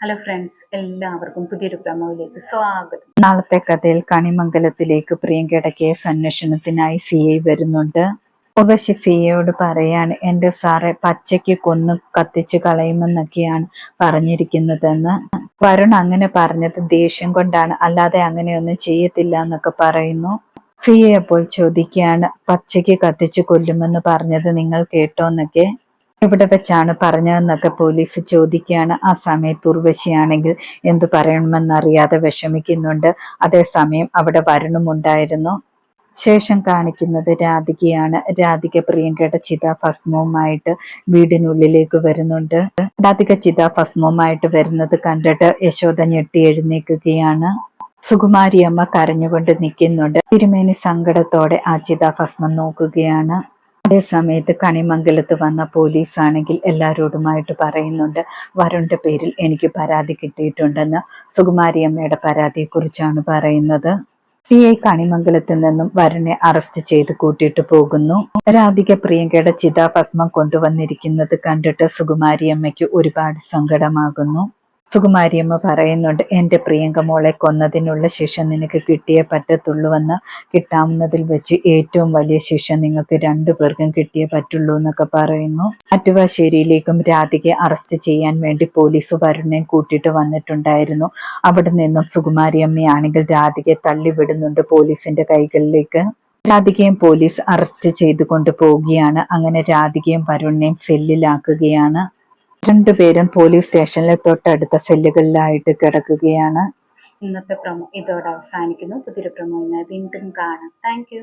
Hello friends എല്ലാവർക്കും പുതിയൊരു പ്രമോയിലേക്ക് സ്വാഗതം. നാളത്തെ കഥയിൽ കണിമംഗലത്തിലേക്ക് പ്രിയങ്കയുടെ കേസ് അന്വേഷണത്തിനായി സി ഐ വരുന്നുണ്ട്. ഉർവശി സി ഐയോട് പറയാണ് എന്റെ സാറെ പച്ചയ്ക്ക് കൊന്നു കത്തിച്ച് കളയുമെന്നൊക്കെയാണ് പറഞ്ഞിരിക്കുന്നതെന്ന്. വരുൺ അങ്ങനെ പറഞ്ഞത് ദേഷ്യം കൊണ്ടാണ് അല്ലാതെ അങ്ങനെയൊന്നും ചെയ്യത്തില്ല എന്നൊക്കെ പറയുന്നു. സി ഐ അപ്പോൾ ചോദിക്കുകയാണ് പച്ചയ്ക്ക് കത്തിച്ച് കൊല്ലുമെന്ന് പറഞ്ഞത് നിങ്ങൾ കേട്ടോന്നൊക്കെ? എവിടെ വെച്ചാണ് പറഞ്ഞതെന്നൊക്കെ പോലീസ് ചോദിക്കുകയാണ്. ആ സമയത്ത് ഉർവശിയാണെങ്കിൽ എന്തു പറയണമെന്നറിയാതെ വിഷമിക്കുന്നുണ്ട്. അതേസമയം അവിടെ വരണമുണ്ടായിരുന്നു. ശേഷം കാണിക്കുന്നത് രാധികയാണ്. രാധിക പ്രിയങ്കയുടെ ചിതാഭസ്മവുമായിട്ട് വീടിനുള്ളിലേക്ക് വരുന്നുണ്ട്. രാധിക ചിതാഭസ്മവുമായിട്ട് വരുന്നത് കണ്ടിട്ട് യശോദ ഞെട്ടി എഴുന്നേൽക്കുകയാണ്. സുകുമാരി അമ്മ കരഞ്ഞുകൊണ്ട് നിൽക്കുന്നുണ്ട്. തിരുമേനി സങ്കടത്തോടെ ആ ചിതാഭസ്മം നോക്കുകയാണ്. അതേ സമയത്ത് കണിമംഗലത്ത് വന്ന പോലീസ് ആണെങ്കിൽ എല്ലാവരോടുമായിട്ട് പറയുന്നുണ്ട് വരുണിന്റെ പേരിൽ എനിക്ക് പരാതി കിട്ടിയിട്ടുണ്ടെന്ന് സുകുമാരി അമ്മയുടെ പരാതിയെക്കുറിച്ചാണ് പറയുന്നത്. സി ഐ കണിമംഗലത്തിൽ നിന്നും വരനെ അറസ്റ്റ് ചെയ്ത് കൂട്ടിയിട്ട് പോകുന്നു. രാധിക പ്രിയങ്കയുടെ ചിതാഭസ്മം കൊണ്ടുവന്നിരിക്കുന്നത് കണ്ടിട്ട് സുകുമാരി അമ്മയ്ക്ക് ഒരുപാട് സങ്കടമാകുന്നു. സുകുമാരിയമ്മ പറയുന്നുണ്ട് എന്റെ പ്രിയങ്ക മോളെ കൊന്നതിനുള്ള ശിക്ഷ നിനക്ക് കിട്ടിയേ പറ്റത്തുള്ളൂവെന്ന് കിട്ടാവുന്നതിൽ വെച്ച് ഏറ്റവും വലിയ ശിക്ഷ നിങ്ങൾക്ക് രണ്ടു പേർക്കും കിട്ടിയേ പറ്റുള്ളൂ എന്നൊക്കെ പറയുന്നു. അറ്റുവാശ്ശേരിയിലേക്കും രാധികയെ അറസ്റ്റ് ചെയ്യാൻ വേണ്ടി പോലീസ് വരുണയും കൂട്ടിയിട്ട് വന്നിട്ടുണ്ടായിരുന്നു. അവിടെ നിന്നും സുകുമാരിയമ്മയാണെങ്കിൽ രാധികയെ തള്ളിവിടുന്നുണ്ട് പോലീസിന്റെ കൈകളിലേക്ക്. രാധികയും പോലീസ് അറസ്റ്റ് ചെയ്തുകൊണ്ട് പോവുകയാണ്. അങ്ങനെ രാധികയും വരുണിനെയും സെല്ലിലാക്കുകയാണ്. രണ്ടുപേരും പോലീസ് സ്റ്റേഷനിലെ തൊട്ടടുത്ത സെല്ലുകളിലായിട്ട് കിടക്കുകയാണ്. ഇന്നത്തെ പ്രമോ ഇതോടെ അവസാനിക്കുന്നു. പുതിയൊരു പ്രമോയുമായി വീണ്ടും കാണാം. താങ്ക്